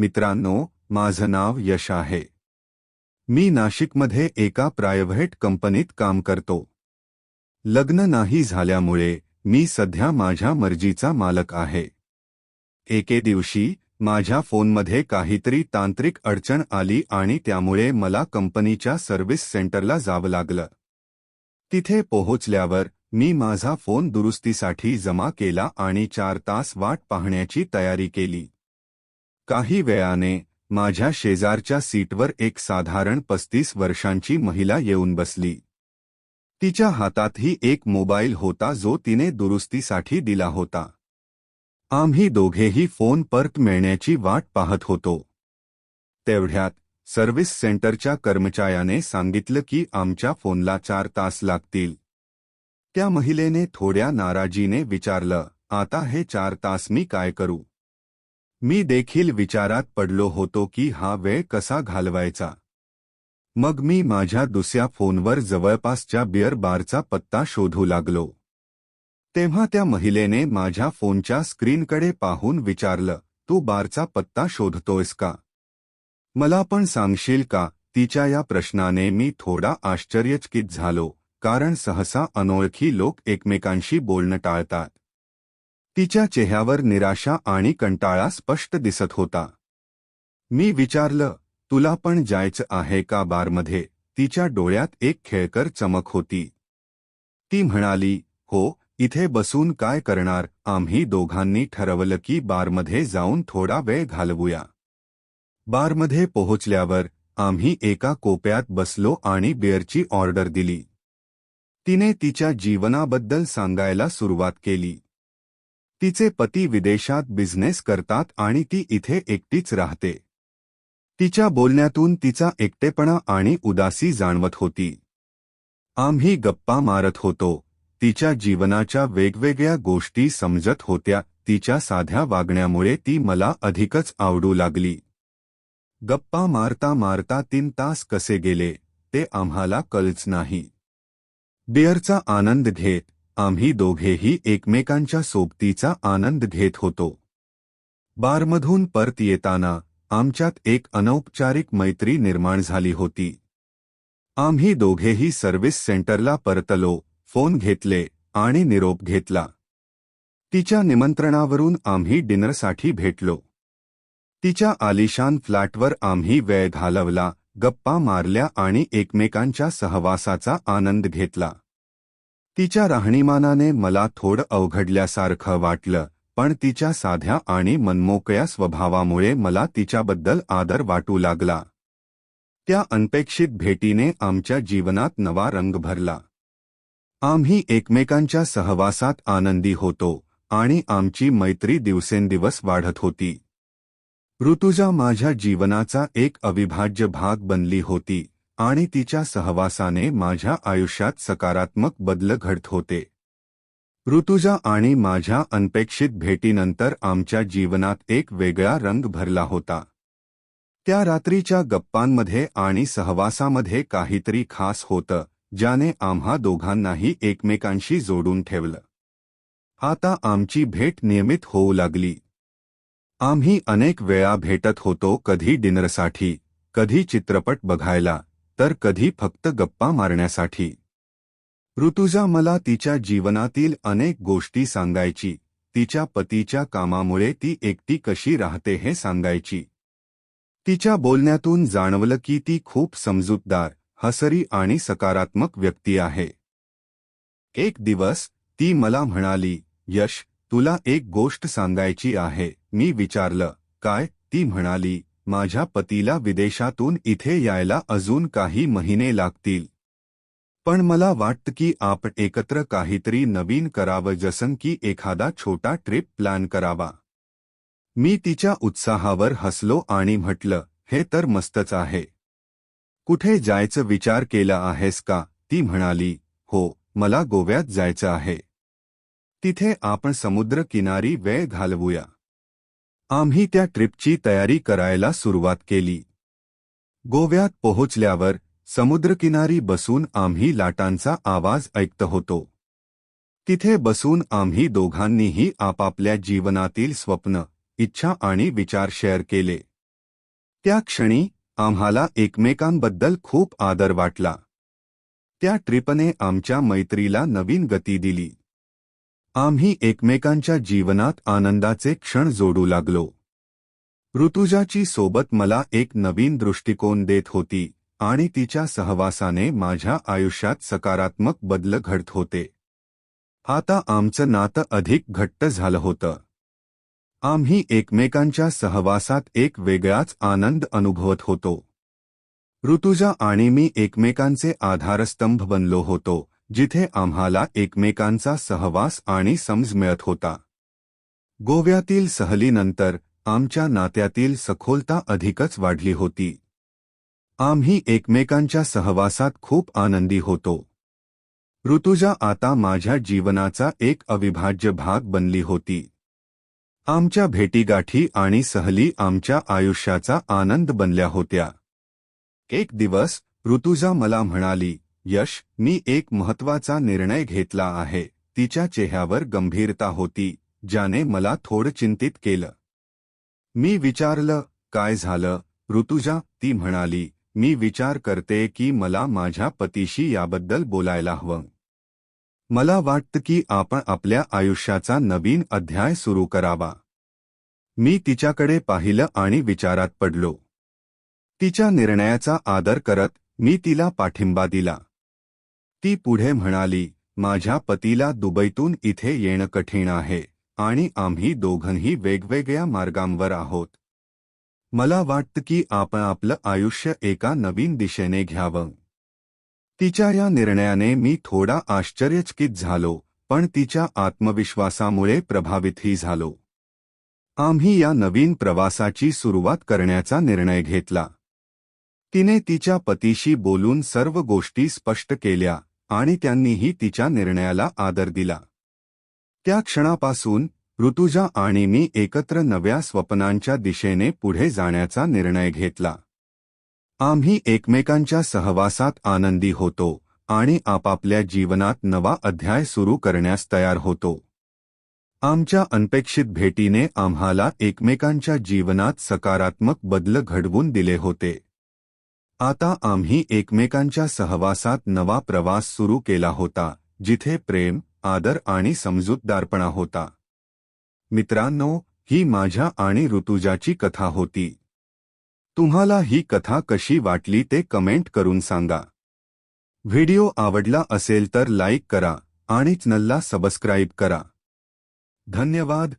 मित्रांनो माझं नाव यश आहे. मी नाशिकमध्ये एका प्रायव्हेट कंपनीत काम करतो. लग्न नाही झाल्यामुळे मी सध्या माझ्या मर्जीचा मालक आहे. एके दिवशी माझ्या फोनमध्ये काहीतरी तांत्रिक अडचण आली आणि त्यामुळे मला कंपनीच्या सर्व्हिस सेंटरला जावं लागलं. तिथे पोहोचल्यावर मी माझा फोन दुरुस्तीसाठी जमा केला आणि चार तास वाट पाहण्याची तयारी केली. काही वेळाने माझ्या शेजारच्या सीटवर एक साधारण पस्तीस वर्षांची महिला येऊन बसली. तिच्या हातातही एक मोबाईल होता जो तिने दुरुस्तीसाठी दिला होता. आम्ही दोघेही फोन परत मिळण्याची वाट पाहत होतो. तेवढ्यात सर्व्हिस सेंटरच्या कर्मचाऱ्याने सांगितलं की आमच्या फोनला चार तास लागतील. त्या महिलेने थोड्या नाराजीने विचारलं आता हे चार तास मी काय करू? मी देखील विचारात पडलो होतो की हा वेळ कसा घालवायचा. मग मी माझ्या दुसऱ्या फोनवर जवळपासच्या बिअर बारचा पत्ता शोधू लागलो. तेव्हा त्या महिलेने माझ्या फोनच्या स्क्रीनकडे पाहून विचारलं तू बारचा पत्ता शोधतोयस का? मला पण सांगशील का? तिच्या या प्रश्नाने मी थोडा आश्चर्यचकित झालो कारण सहसा अनोळखी लोक एकमेकांशी बोलणं टाळतात. तिच्या चेहऱ्यावर निराशा आणि कंटाळा स्पष्ट दिसत होता. मी विचारलं तुला पण जायचं आहे का बारमध्ये? तिच्या डोळ्यात एक खेळकर चमक होती. ती म्हणाली हो इथे बसून काय करणार? आम्ही दोघांनी ठरवलं की बारमध्ये जाऊन थोडा वेळ घालवूया. बारमध्ये पोहोचल्यावर आम्ही एका कोप्यात बसलो आणि बिअरची ऑर्डर दिली. तिने तिच्या जीवनाबद्दल सांगायला सुरुवात केली. तिचे पती विदेशात बिझनेस करतात आणि ती इथे एकटीच राहते. तिच्या बोलण्यातून तिचा एकटेपणा आणि उदासी जाणवत होती. आम्ही गप्पा मारत होतो. तिच्या जीवनाच्या वेगवेगळ्या गोष्टी समजत होत्या. तिच्या साध्या वागण्यामुळे ती मला अधिकच आवडू लागली. गप्पा मारता मारता तीन तास कसे गेले ते आम्हाला कळच नाही. बिअरचा आनंद घेत आम्ही दोघेही एकमेकांच्या सोबतीचा आनंद घेत होतो. बारमधून परत येताना आमच्यात एक अनौपचारिक मैत्री निर्माण झाली होती. आम्ही दोघेही सर्व्हिस सेंटरला परतलो फोन घेतले आणि निरोप घेतला. तिच्या निमंत्रणावरून आम्ही डिनरसाठी भेटलो. तिच्या आलिशान फ्लॅटवर आम्ही वेळ घालवला गप्पा मारल्या आणि एकमेकांच्या सहवासाचा आनंद घेतला. तिच्या राहणीमानाने मला थोडं अवघडल्यासारखं वाटलं पण तिच्या साध्या आणि मनमोकळ्या स्वभावामुळे मला तिच्याबद्दल आदर वाटू लागला. त्या अनपेक्षित भेटीने आमच्या जीवनात नवा रंग भरला. आम्ही एकमेकांच्या सहवासात आनंदी होतो आणि आमची मैत्री दिवसेंदिवस वाढत होती. ऋतुजा माझ्या जीवनाचा एक अविभाज्य भाग बनली होती. आणि तिच्या सहवासाने माझ्या आयुष्यात सकारात्मक बदल घडत होते. ऋतुजा आणि माझ्या अनपेक्षित भेटीनंतर आमच्या जीवनात एक वेगळा रंग भरला होता. त्या रात्रीच्या गप्पांमध्ये आणि सहवासामध्ये काहीतरी खास होतं ज्याने आम्हा दोघांनाही एकमेकांशी जोडून ठेवलं. आता आमची भेट नियमित होऊ लागली. आम्ही अनेक वेळा भेटत होतो कधी डिनरसाठी कधी चित्रपट बघायला तर कधी फक्त गप्पा मारण्यासाठी. ऋतुजा मला तिच्या जीवनातील अनेक गोष्टी सांगायची. तिच्या पतीच्या कामामुळे ती एकटी कशी राहते हे सांगायची. तिच्या बोलण्यातून जाणवलं की ती खूप समजूतदार हसरी आणि सकारात्मक व्यक्ती आहे. एक दिवस ती मला म्हणाली यश तुला एक गोष्ट सांगायची आहे. मी विचारलं काय? ती म्हणाली माझ्या पतीला विदेशातून इथे यायला अजून काही महिने लागतील. पण मला वाटतं की आपण एकत्र काहीतरी नवीन करावं जसं की एखादा छोटा ट्रिप प्लॅन करावा. मी तिच्या उत्साहावर हसलो आणि म्हटलं हे तर मस्तच आहे. कुठे जायचं विचार केला आहेस का? ती म्हणाली हो मला गोव्यात जायचं आहे. तिथे आपण समुद्र किनारी वेळ घालवूया. आम्ही त्या ट्रिपची तयारी करायला सुरुवात केली. गोव्यात पोहोचल्यावर समुद्रकिनारी बसून आम्ही लाटांचा आवाज ऐकत होतो. तिथे बसून आम्ही दोघांनीही आपापल्या जीवनातील स्वप्न इच्छा आणि विचार शेअर केले. त्या क्षणी आम्हाला एकमेकांबद्दल खूप आदर वाटला. त्या ट्रिपने आमच्या मैत्रीला नवीन गती दिली. आम्ही एकमेकांच्या जीवनात आनंदाचे क्षण जोडू लागलो. ऋतुजाची सोबत मला एक नवीन दृष्टिकोन देत होती आणि तिच्या सहवासाने माझ्या आयुष्यात सकारात्मक बदल घडत होते. आता आमचं नातं अधिक घट्ट झालं होतं. आम्ही एकमेकांच्या सहवासात एक वेगळाच आनंद अनुभवत होतो. ऋतुजा आणि मी एकमेकांचे आधारस्तंभ बनलो होतो जिथे आम्हाला एकमेकांचा सहवास आणि समज मिळत होता. गोव्यातील सहलीनंतर आमच्या नात्यातील सखोलता अधिकच वाढली होती. आम्ही एकमेकांच्या सहवासात खूप आनंदी होतो. ऋतुजा आता माझ्या जीवनाचा एक अविभाज्य भाग बनली होती. आमच्या भेटीगाठी आणि सहली आमच्या आयुष्याचा आनंद बनल्या होत्या. एक दिवस ऋतुजा मला म्हणाली यश मी एक महत्त्वाचा निर्णय घेतला आहे. तिच्या चेहऱ्यावर गंभीरता होती ज्याने मला थोडं चिंतित केलं. मी विचारलं काय झालं? ऋतुजा ती म्हणाली मी विचार करते की मला माझ्या पतीशी याबद्दल बोलायला हवं. मला वाटतं की आपण आपल्या आयुष्याचा नवीन अध्याय सुरू करावा. मी तिच्याकडे पाहिलं आणि विचारात पडलो. तिच्या निर्णयाचा आदर करत मी तिला पाठिंबा दिला. ती पुढे म्हणाली माझ्या पतीला दुबईतून इथे येणं कठीण आहे आणि आम्ही दोघंही वेगवेगळ्या मार्गांवर आहोत. मला वाटतं की आपण आपलं आयुष्य एका नवीन दिशेने घ्यावं. तिच्या या निर्णयाने मी थोडा आश्चर्यचकित झालो पण तिच्या आत्मविश्वासामुळे प्रभावितही झालो. आम्ही या नवीन प्रवासाची सुरुवात करण्याचा निर्णय घेतला. तिने तिच्या पतीशी बोलून सर्व गोष्टी स्पष्ट केल्या. आणि त्यांनीही तिच्या निर्णयाला आदर दिला. त्या क्षणापासून ऋतुजा आणि मी एकत्र नव्या स्वप्नांच्या दिशेने पुढे जाण्याचा निर्णय घेतला. आम्ही एकमेकांच्या सहवासात आनंदी होतो आणि आपापल्या जीवनात नवा अध्याय सुरू करण्यास तयार होतो. आमच्या अनपेक्षित भेटीने आम्हाला एकमेकांच्या जीवनात सकारात्मक बदल घडवून दिले होते. आता आम्ही एकमेकांच्या सहवासात नवा प्रवास सुरू केला होता जिथे प्रेम आदर आणि समजूतदारपणा होता. मित्रांनो ही माझ्या आणि ऋतुजाची कथा होती. तुम्हाला ही कथा कशी वाटली ते कमेंट करून सांगा. व्हिडिओ आवडला असेल तर लाईक करा आणि चॅनलला सबस्क्राईब करा. धन्यवाद.